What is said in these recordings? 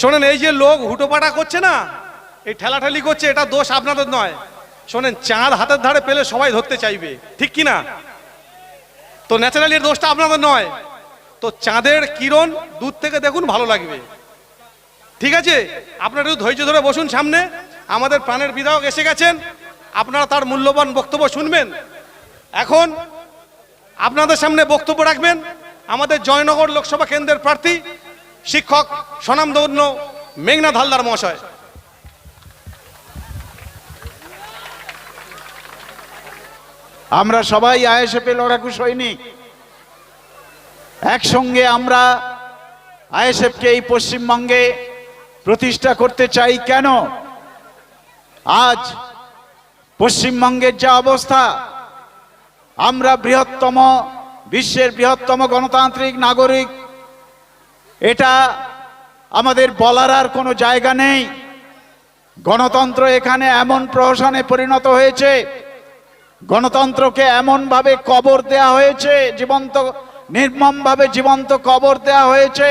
শোনেন, এই যে লোক হুটোপাটা করছে না, এই ঠেলাঠেলি করছে, এটা দোষ আপনাদের নয়। শোনেন, চাঁদ হাতের ধারে পেলে সবাই ধরতে চাইবে, ঠিক কি না? তো ন্যাচারালি দোষটা আপনাদের নয়। তো চাঁদের কিরণ দূর থেকে দেখুন, ভালো লাগবে। ঠিক আছে? আপনারা একটু ধৈর্য ধরে বসুন সামনে। আমাদের প্রাণের বিধায়ক এসে গেছেন। আপনারা তার মূল্যবান বক্তব্য শুনবেন। এখন আপনাদের সামনে বক্তব্য রাখবেন। আমাদের জয়নগর লোকসভা কেন্দ্রের প্রার্থী শিক্ষক স্বনামধন্য মেঘনাথ হালদার মহাশয়। আমরা সবাই আইএসএফ লড়াকু সৈনিক। একসঙ্গে আমরা আইএসএফকে এই পশ্চিমবঙ্গে প্রতিষ্ঠা করতে চাই কেন? আজ পশ্চিমবঙ্গের যা অবস্থা, আমরা বৃহত্তম, বিশ্বের বৃহত্তম গণতান্ত্রিক নাগরিক এটা আমাদের বলার আর কোনো জায়গা নেই। গণতন্ত্র এখানে এমন প্রহসনে পরিণত হয়েছে, গণতন্ত্রকে এমনভাবে কবর দেয়া হয়েছে, জীবন্ত, নির্মমভাবে জীবন্ত কবর দেয়া হয়েছে।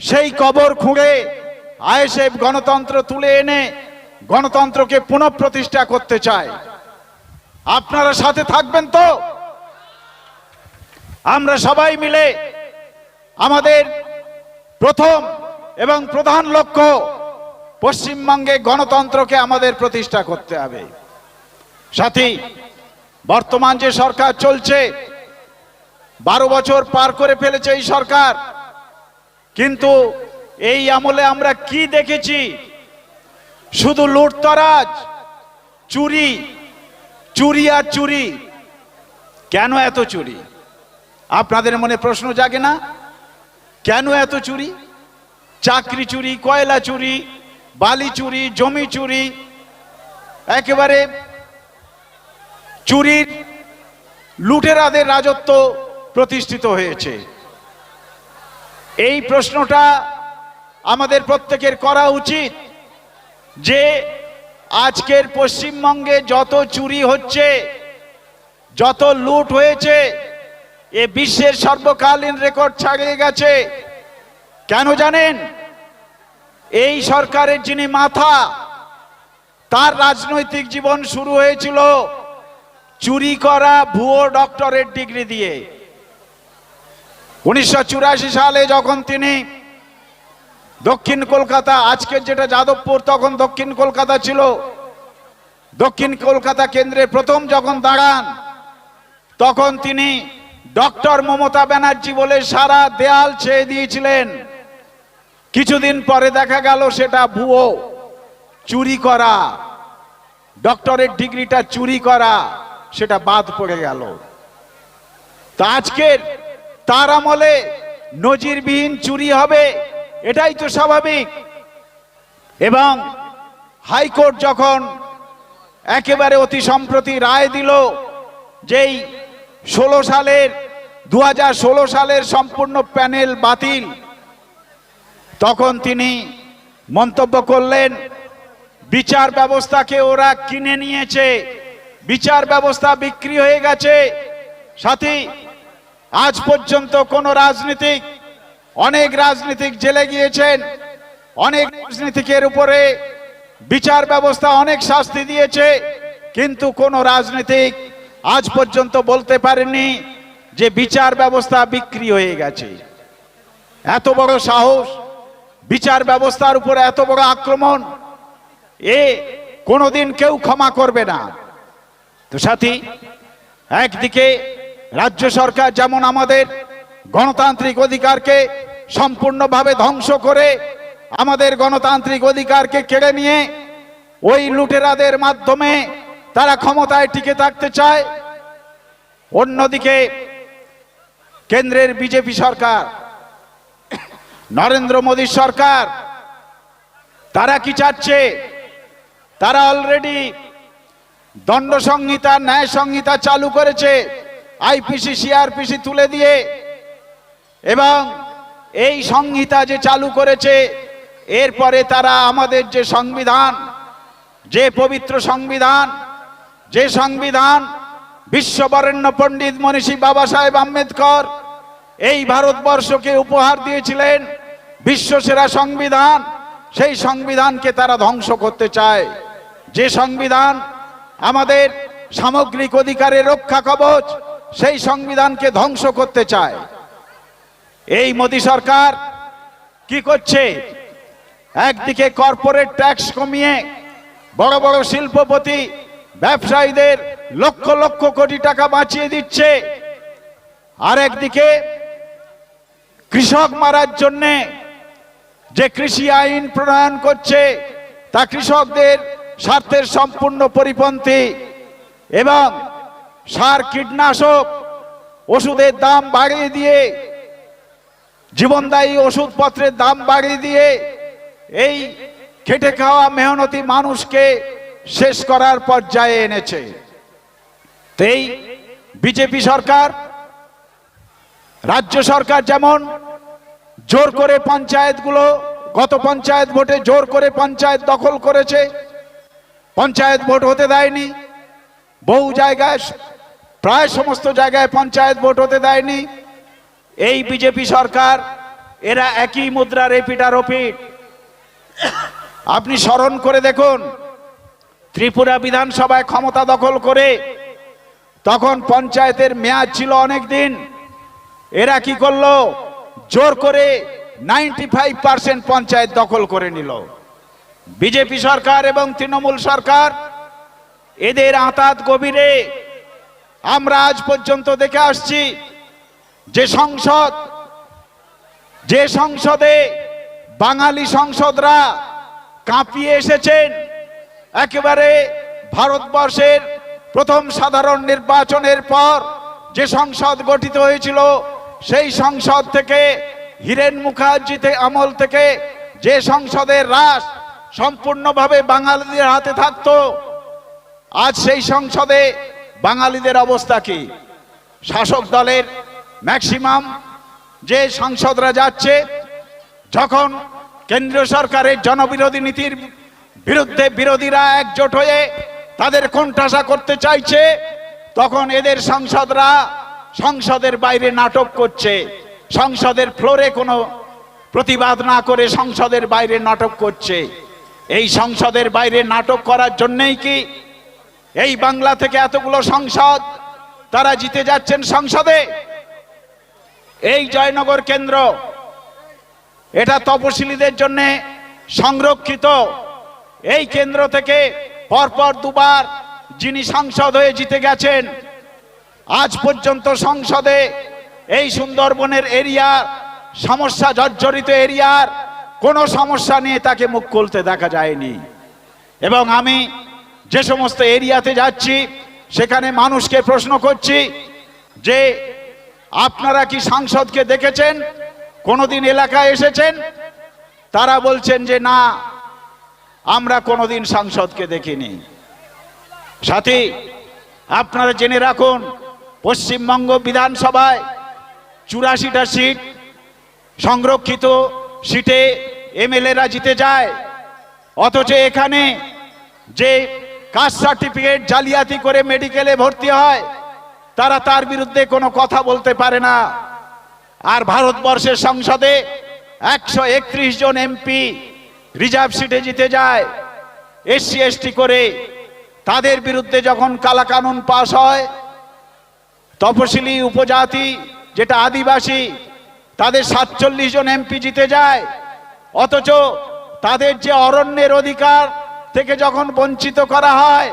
সেই কবর খুঁড়ে আইএসএফ গণতন্ত্র তুলে এনে গণতন্ত্রকে পুনঃপ্রতিষ্ঠা করতে চায়। আপনারা সাথে থাকবেন তো? আমরা সবাই মিলে আমাদের প্রথম এবং প্রধান লক্ষ্য পশ্চিমবঙ্গে গণতন্ত্রকে আমাদের প্রতিষ্ঠা করতে হবে। সাথী, বর্তমান যে সরকার চলছে, বারো বছর পার করে ফেলেছে এই সরকার। কিন্তু এই আমলে আমরা কি দেখেছি? শুধু লুটতরাজ, চুরি চুরি আর চুরি। কেন এত চুরি? আপনাদের মনে প্রশ্ন জাগে না? কেন এত চুরি? চাকরি চুরি, কয়লা চুরি, বালি চুরি, জমি চুরি, একেবারে চুরির লুটেরাদের রাজত্ব প্রতিষ্ঠিত হয়েছে। এই প্রশ্নটা আমাদের প্রত্যেকের করা উচিত যে আজকের পশ্চিমবঙ্গে যত চুরি হচ্ছে, যত লুট হয়েছে এ বিশ্বের সর্বকালীন রেকর্ড ছাড়িয়ে গেছে। কেন জানেন? এই সরকারের যিনি মাথা, তার রাজনৈতিক জীবন শুরু হয়েছিল চুরি করা ভুয়ো ডক্টরেট ডিগ্রি দিয়ে। উনিশশো চুরাশি সালে যখন তিনি দক্ষিণ কলকাতা, আজকের যেটা যাদবপুর, তখন দক্ষিণ কলকাতা ছিল। দক্ষিণ কলকাতা কেন্দ্রে প্রথম যখন দাঁড়ান, তখন তিনি ডক্টর মমতা ব্যানার্জি বলে সারা দেয়াল ছেয়ে দিয়েছিলেন। কিছুদিন পরে দেখা গেল সেটা ভুয়ো, চুরি করা। ডক্টরের ডিগ্রিটা চুরি করা, সেটা বাদ পড়ে গেল। তা আজকের তার আমলে নজিরবিহীন চুরি হবে, এটাই তো স্বাভাবিক। এবং হাইকোর্ট যখন একেবারে অতি সম্প্রতি রায় দিল যেই ষোলো সালের দু হাজার ষোলো সালের সম্পূর্ণ প্যানেল বাতিল। তখন তিনি মন্তব্য করলেন, বিচার ব্যবস্থাকে ওরা কিনে নিয়েছে, বিচার ব্যবস্থা বিক্রি হয়ে গেছে। সাথী, আজ পর্যন্ত কোন রাজনীতিক, অনেক রাজনীতিক জেলে গিয়েছেন, অনেক রাজনীতিকের উপরে বিচার ব্যবস্থা অনেক শাস্তি দিয়েছে, কিন্তু কোন রাজনীতিক আজ পর্যন্ত বলতে পারেনি যে বিচার ব্যবস্থা বিক্রি হয়ে গেছে। এত বড় সাহস, বিচার ব্যবস্থার উপরে এত বড় আক্রমণ, এ কোনোদিন কেউ ক্ষমা করবে না। তো সাথী, একদিকে রাজ্য সরকার যেমন আমাদের গণতান্ত্রিক অধিকারকে সম্পূর্ণভাবে ধ্বংস করে আমাদের গণতান্ত্রিক অধিকারকে কেড়ে নিয়ে ওই লুটেরাদের মাধ্যমে তারা ক্ষমতায় টিকে থাকতে চায়। অন্যদিকে কেন্দ্রের বিজেপি সরকার, নরেন্দ্র মোদী সরকার, তারা কি চাচ্ছে? তারা অলরেডি দণ্ড সংহিতা, ন্যায় সংহিতা চালু করেছে, আইপিসি, সিআরপিসি তুলে দিয়ে। এবং এই সংহিতা যে চালু করেছে, এরপরে তারা আমাদের যে সংবিধান, যে পবিত্র সংবিধান যে সংবিধান বিশ্ববরেণ্য পণ্ডিত মনীষী বাবা সাহেব আম্বেদকর এই ভারতবর্ষকে উপহার দিয়েছিলেন বিশ্বসেরা সংবিধান, সেই সংবিধানকে তারা ধ্বংস করতে চায়। যে সংবিধান আমাদের সামগ্রিক অধিকারের রক্ষা কবচ, সেই সংবিধানকে ধ্বংস করতে চায়। এই মোদী সরকার কি করছে? একদিকে কর্পোরেট ট্যাক্স কমিয়ে বড় বড় শিল্পপতি ব্যবসায়ীদের লক্ষ লক্ষ কোটি টাকা বাঁচিয়ে দিচ্ছে। আর একদিকে কৃষক মারার জন্যে যে কৃষি আইন প্রণয়ন করছে, তা কৃষকদের স্বার্থের সম্পূর্ণ পরিপন্থী এবং সার কীটনাশক ওষুধের দাম বাড়িয়ে দিয়ে, জীবনদায়ী ওষুধপত্রের দাম বাড়িয়ে দিয়ে এই খেটে খাওয়া মেহনতি মানুষকে শেষ করার পর্যায়ে এনেছে। তো এই বিজেপি সরকার, রাজ্য সরকার যেমন জোর করে পঞ্চায়েতগুলো, গত পঞ্চায়েত ভোটে জোর করে পঞ্চায়েত দখল করেছে, পঞ্চায়েত ভোট হতে দেয়নি, বহু জায়গায়, প্রায় সমস্ত জায়গায় পঞ্চায়েত ভোট হতে দেয়নি। এই বিজেপি সরকার, এরা একই মুদ্রা এপিটার ওপিট আপনি স্মরণ করে দেখুন ত্রিপুরা বিধানসভায় ক্ষমতা দখল করে তখন পঞ্চায়েতের মেয়াদ ছিল অনেক দিন। এরা কি করল? জোর করে নাইনটি ফাইভ পার্সেন্ট পঞ্চায়েত দখল করে নিল। বিজেপি সরকার এবং তৃণমূল সরকার এদের আঁতাত গভীরে আমরা আজ পর্যন্ত দেখে আসছি যে সংসদ, যে সংসদে বাঙালি সংসদরা কাঁপিয়ে এসেছেন। একেবারে ভারতবর্ষের প্রথম সাধারণ নির্বাচনের পর যে সংসদ গঠিত হয়েছিল, সেই সংসদ থেকে হীরেন মুখার্জিতে আমল থেকে যে সংসদের রাস সম্পূর্ণভাবে বাঙালিদের হাতে থাকতো, আজ সেই সংসদে বাঙালিদের অবস্থা কি? শাসক দলের ম্যাক্সিমাম যে সংসদরা যাচ্ছে, যখন কেন্দ্রীয় সরকারের জনবিরোধী নীতির বিরুদ্ধে বিরোধীরা একজোট হয়ে তাদের কোণঠাসা করতে চাইছে, তখন এদের সংসদরা সংসদের বাইরে নাটক করছে। সংসদের ফ্লোরে কোনো প্রতিবাদ না করে সংসদের বাইরে নাটক করছে। এই সংসদের বাইরে নাটক করার জন্যই কি এই বাংলা থেকে এতগুলো সংসদ তারা জিতে যাচ্ছেন সংসদে? এই জয়নগর কেন্দ্র, এটা তপশিলীদের জন্য সংরক্ষিত। এই কেন্দ্র থেকে পরপর দুবার যিনি সাংসদ হয়ে জিতে গেছেন, আজ পর্যন্ত সংসদে এই সুন্দরবনের এরিয়া, সমস্যা জর্জরিত এরিয়ার কোনো সমস্যা নিয়ে তাকে মুখ খুলতে দেখা যায়নি। এবং আমি যে সমস্ত এরিয়াতে যাচ্ছি, সেখানে মানুষকে প্রশ্ন করছি যে আপনারা কি সাংসদকে দেখেছেন? কোনোদিন এলাকায় এসেছেন? তারা বলছেন যে না আমরা কোনোদিন সাংসদকে দেখিনি। সাথী, আপনারা জেনে রাখুন, পশ্চিমবঙ্গ বিধানসভায় চুরাশিটা সিট সংরক্ষিত সিটে এমএলএরা জিতে যায়। অথচ এখানে যে কাস্ট সার্টিফিকেট জালিয়াতি করে মেডিকেলে ভর্তি হয়, তারা তার বিরুদ্ধে কোনো কথা বলতে পারে না। আর ভারতবর্ষের সংসদে একশো একত্রিশ জন এমপি রিজার্ভ সিটে জিতে যায়। এসসি, এসটি করে তাদের বিরুদ্ধে যখন কালাকানুন পাশ হয়, তপশিলি উপজাতি, যেটা আদিবাসী, তাদের সাতচল্লিশ জন এমপি জিতে যায়। অথচ তাদের যে অরণ্যের অধিকার থেকে যখন বঞ্চিত করা হয়,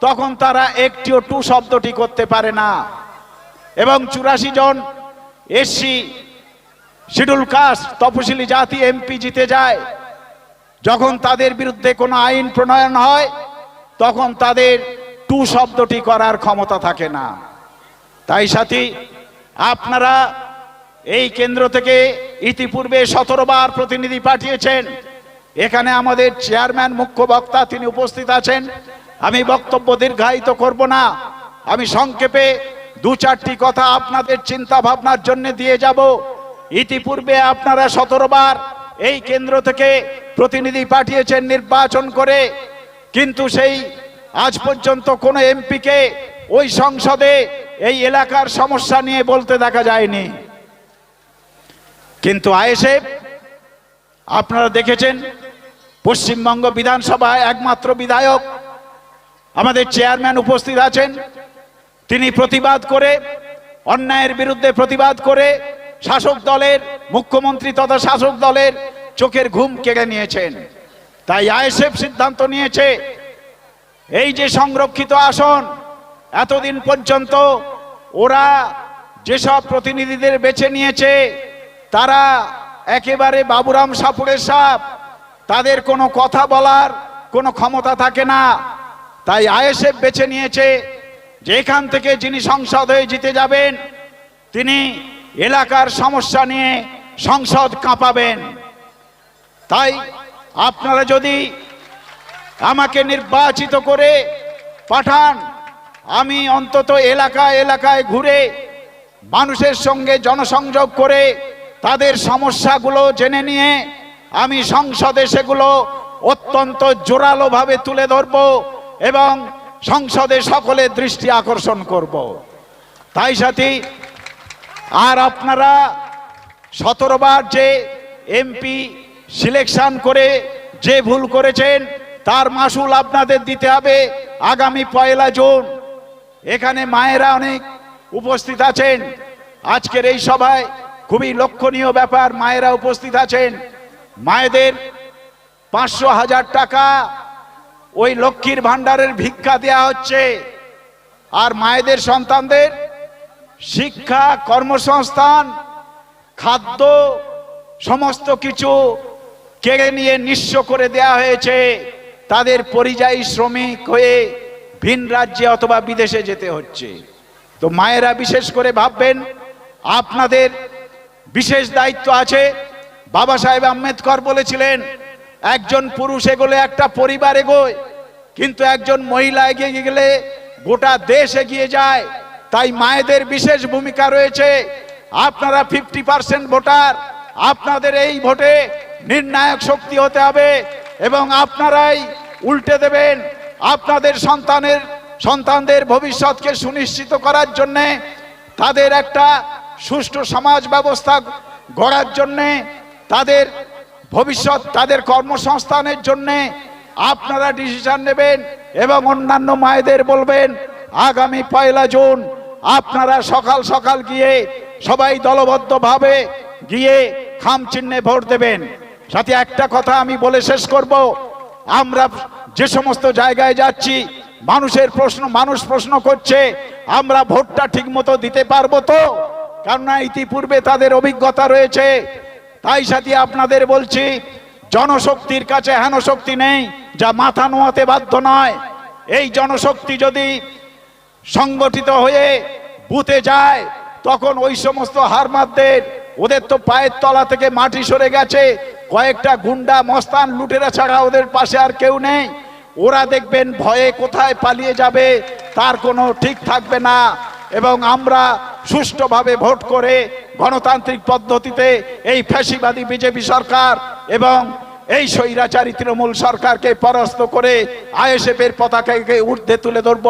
তখন তারা একটিও টু শব্দটি করতে পারে না। এবং চুরাশি জন এসসি শিডুল কাস্ট, তপশিলি জাতি এমপি জিতে যায়। যখন তাদের বিরুদ্ধে কোনো আইন প্রণয়ন হয়, তখন তাদের টু শব্দটি করার ক্ষমতা থাকে না। তাই সাথী, আপনারা এই কেন্দ্র থেকে ইতিপূর্বে সতেরো বার প্রতিনিধি পাঠিয়েছেন। এখানে আমাদের চেয়ারম্যান মুখ্য বক্তা তিনি উপস্থিত আছেন। আমি বক্তব্য দীর্ঘায়িত করব না। আমি সংক্ষেপে দু চারটি কথা আপনাদের চিন্তা ভাবনার জন্য দিয়ে যাব। ইতিপূর্বে আপনারা সতেরো বার এই কেন্দ্র থেকে প্রতিনিধি পাঠিয়েছেন নির্বাচন করে। কিন্তু সেই আজ পর্যন্ত কোনো এমপিকে ওই সংসদে এই এলাকার সমস্যা নিয়ে বলতে দেখা যায়নি। কিন্তু আইএসএফ, আপনারা দেখেছেন, পশ্চিমবঙ্গ বিধানসভায় একমাত্র বিধায়ক আমাদের চেয়ারম্যান উপস্থিত আছেন। তিনি প্রতিবাদ করে, অন্যায়ের বিরুদ্ধে প্রতিবাদ করে শাসক দলের, মুখ্যমন্ত্রী তথা শাসক দলের চোখের ঘুম কেড়ে নিয়েছেন। তাই আইএসএফ সিদ্ধান্ত নিয়েছে, এই যে সংরক্ষিত আসন, এতদিন পর্যন্ত ওরা যেসব প্রতিনিধিদের বেছে নিয়েছে, তারা একেবারে বাবুরাম সাপুরের সাপ। তাদের কোনো কথা বলার কোনো ক্ষমতা থাকে না। তাই আইএসএফ বেছে নিয়েছে যে এখান থেকে যিনি সংসদ হয়ে জিতে যাবেন, তিনি এলাকার সমস্যা নিয়ে সংসদ কাঁপাবেন। তাই আপনারা যদি আমাকে নির্বাচিত করে পাঠান, আমি অন্তত এলাকায় এলাকায় ঘুরে মানুষের সঙ্গে জনসংযোগ করে তাদের সমস্যাগুলো জেনে নিয়ে আমি সংসদে সেগুলো অত্যন্ত জোরালোভাবে তুলে ধরব এবং সংসদে সকলের দৃষ্টি আকর্ষণ করব। তাই সাথী আর আপনারা সতেরো বার যে এমপি সিলেকশন করে যে ভুল করেছেন, তার মাসুল আপনাদের দিতে হবে আগামী পয়লা জুন। এখানে মায়েরা অনেক উপস্থিত আছেন। আজকের এই সভায় খুবই লক্ষণীয় ব্যাপার, মায়েরা উপস্থিত আছেন। মায়েদের পাঁচশো হাজার টাকা ওই লক্ষ্মীর ভাণ্ডারের ভিক্ষা দেয়া হচ্ছে। আর মায়েদের সন্তানদের শিক্ষা, কর্মসংস্থান, খাদ্য, সমস্ত কিছু কেড়ে নিয়ে নিঃস্ব করে দেয়া হয়েছে। তাদের পরিযায়ী শ্রমিক হয়ে ভিন রাজ্যে অথবা বিদেশে যেতে হচ্ছে। তো মায়েরা বিশেষ করে ভাববেন, আপনাদের বিশেষ দায়িত্ব আছে। বাবা সাহেব আম্বেদকর বলেছিলেন, একজন পুরুষ এগোলে একটা পরিবার এগোয়, কিন্তু একজন মহিলা এগিয়ে গেলে গোটা দেশ এগিয়ে যায়। তাই মায়েদের বিশেষ ভূমিকা রয়েছে। আপনারা ফিফটি পার্সেন্ট ভোটার, আপনাদের এই ভোটে নির্ণায়ক শক্তি হতে হবে এবং আপনারাই উল্টে দেবেন আপনাদের সন্তানের, সন্তানদের ভবিষ্যৎকে সুনিশ্চিত করার জন্যে, তাদের একটা সুষ্ঠু সমাজ ব্যবস্থা গড়ার জন্যে, তাদের ভবিষ্যৎ, তাদের কর্মসংস্থানের জন্যে আপনারা ডিসিশন নেবেন এবং অন্যান্য মায়েদের বলবেন, আগামী পয়লা জুন আপনারা সকাল সকাল গিয়ে সবাই দলবদ্ধভাবে গিয়ে খাম চিহ্নে ভোট দেবেন। সাথে একটা কথা আমি বলে শেষ করব। আমরা যে সমস্ত জায়গায় যাচ্ছি, মানুষের প্রশ্ন, মানুষ প্রশ্ন করছে, আমরা ভোটটা ঠিক মতো দিতে পারব তো? কেননা ইতিপূর্বে তাদের অভিজ্ঞতা রয়েছে। তাই সাথে আপনাদের বলছি, জনশক্তির কাছে হেন শক্তি নেই, যা মাথা নোয়াতে বাধ্য নয়। এই জনশক্তি যদি সংগঠিত হয়ে বুথে যায়, তখন ওই সমস্ত হারমাদদের, ওদের তো পায়ের তলা থেকে মাটি সরে গেছে, কয়েকটা গুন্ডা মস্তান লুটেরা ছাড়া ওদের পাশে আর কেউ নেই। ওরা দেখবেন ভয়ে কোথায় পালিয়ে যাবে, তার কোনো ঠিক থাকবে না। এবং আমরা সুষ্ঠুভাবে ভোট করে গণতান্ত্রিক পদ্ধতিতে এই ফ্যাসিবাদী বিজেপি সরকার এবং এই স্বৈরাচারী তৃণমূল সরকারকে পরাস্ত করে আইএসএফ এর পতাকাকে ঊর্ধ্বে তুলে ধরব।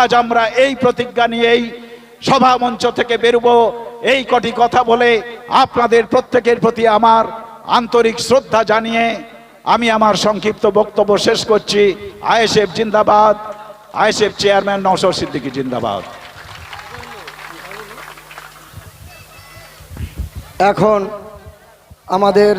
আজ আমরা এই প্রতিজ্ঞা নিয়ে এই সভা মঞ্চ থেকে বেরোবো। এই কটি কথা বলে আপনাদের প্রত্যেকের প্রতি আমার আন্তরিক শ্রদ্ধা জানিয়ে আমি আমার সংক্ষিপ্ত বক্তব্য শেষ করছি। আইএসএফ জিন্দাবাদ। আইএসএফ চেয়ারম্যান নওশর সিদ্দিকী জিন্দাবাদ। এখন আমাদের